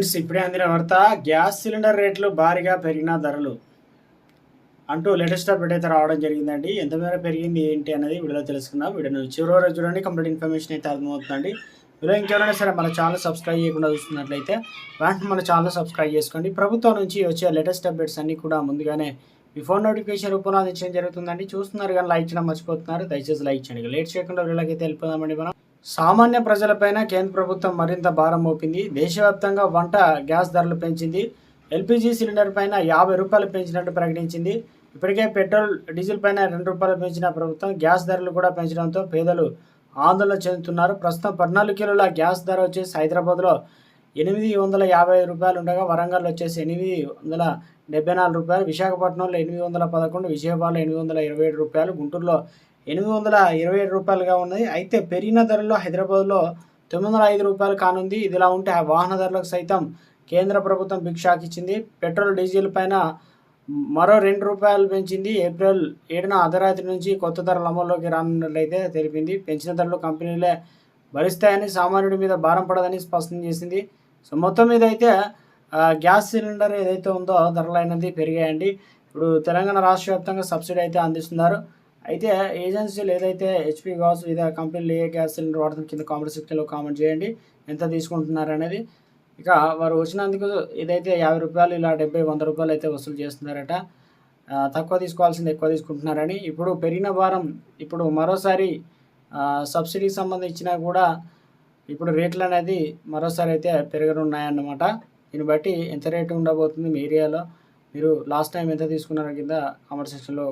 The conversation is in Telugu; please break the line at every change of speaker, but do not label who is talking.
ఫ్రెండ్స్ ఇప్పుడే అందిన వార్త గ్యాస్ సిలిండర్ రేట్లు భారీగా పెరిగిన ధరలు అంటూ లేటెస్ట్ అప్డేట్ అయితే రావడం జరిగిందండి. ఎంత మేర పెరిగింది ఏంటి అనేది వీడియోలో తెలుసుకుందాం. వీడియోను చివరి వరకు చూడండి కంప్లీట్ ఇన్ఫర్మేషన్ అయితే అర్థమవుతుందండి. వీడియో ఇంకెవరైనా సరే మన ఛానల్ సబ్స్క్రైబ్ చేయకుండా చూస్తున్నట్లయితే వెంటనే మన ఛానల్ సబ్స్క్రైబ్ చేసుకోండి. ప్రభుత్వం నుంచి వచ్చే లేటెస్ట్ అప్డేట్స్ అన్నీ కూడా ముందుగానే మీ ఫోన్ నోటిఫికేషన్ రూపంలో అందించడం జరుగుతుందండి. చూస్తున్నారు కానీ లైక్ చేయడం మర్చిపోతున్నారు. దయచేసి లైక్ చేయండి. లేట్ చేయకుండా వీళ్ళకి అయితే వెళ్ళిపోదామండి మనం. సామాన్య ప్రజలపైన కేంద్ర ప్రభుత్వం మరింత భారం మోపింది. దేశవ్యాప్తంగా వంట గ్యాస్ ధరలు పెంచింది. ఎల్పిజి సిలిండర్ పైన యాభై రూపాయలు పెంచినట్టు ప్రకటించింది. ఇప్పటికే పెట్రోల్ డీజిల్ పైన రెండు రూపాయలు పెంచిన ప్రభుత్వం గ్యాస్ ధరలు కూడా పెంచడంతో పేదలు ఆందోళన చెందుతున్నారు. ప్రస్తుతం పద్నాలుగు కిలోల గ్యాస్ ధర వచ్చేసి హైదరాబాద్లో ఎనిమిది వందల యాభై రూపాయలు ఉండగా వరంగల్లో వచ్చేసి ఎనిమిది వందల డెబ్బై నాలుగు రూపాయలు విశాఖపట్నంలో ఎనిమిది వందల పదకొండు విజయవాడలో ఎనిమిది వందల ఇరవై ఏడు రూపాయలు గుంటూరులో ఎనిమిది వందల ఇరవై ఏడు రూపాయలుగా ఉన్నది. అయితే పెరిగిన ధరల్లో హైదరాబాద్లో తొమ్మిది వందల ఐదు రూపాయలు కానుంది. ఇదిలా ఉంటే ఆ వాహన ధరలకు సైతం కేంద్ర ప్రభుత్వం బిగ్ షాక్ ఇచ్చింది పెట్రోల్ డీజిల్ పైన మరో రెండు రూపాయలు పెంచింది. ఏప్రిల్ ఏడున అర్ధరాత్రి నుంచి కొత్త ధరలు అమల్లోకి రానున్నట్లయితే తెలిపింది. పెంచిన ధరలు కంపెనీలే భరిస్తాయని సామాన్యుడి మీద భారం పడదని స్పష్టం చేసింది. సో మొత్తం మీద అయితే గ్యాస్ సిలిండర్ ఏదైతే ఉందో ధరలు అయినది పెరిగాయండి. ఇప్పుడు తెలంగాణ రాష్ట్ర వ్యాప్తంగా సబ్సిడీ అయితే అందిస్తున్నారు. అయితే ఏజెన్సీలు ఏదైతే హెచ్పి కావచ్చు ఇదే కంపెనీలు ఏ గ్యాస్ సిలిండర్ వాడతాం కింద కామెంట్ సెక్షన్లో కామెంట్ చేయండి. ఎంత తీసుకుంటున్నారు అనేది. ఇక వారు వచ్చినందుకు ఇదైతే యాభై రూపాయలు ఇలా డెబ్బై వంద రూపాయలు అయితే వసూలు చేస్తున్నారట. తక్కువ తీసుకోవాల్సింది ఎక్కువ తీసుకుంటున్నారని. ఇప్పుడు పెరిగిన భారం ఇప్పుడు మరోసారి సబ్సిడీకి సంబంధించిన కూడా ఇప్పుడు రేట్లు అనేది మరోసారి అయితే పెరగనున్నాయన్నమాట. దీన్ని బట్టి ఎంత రేటు ఉండబోతుంది మీ ఏరియాలో? మీరు లాస్ట్ టైం ఎంత తీసుకున్నారో కింద కామెంట్ సెక్షన్లో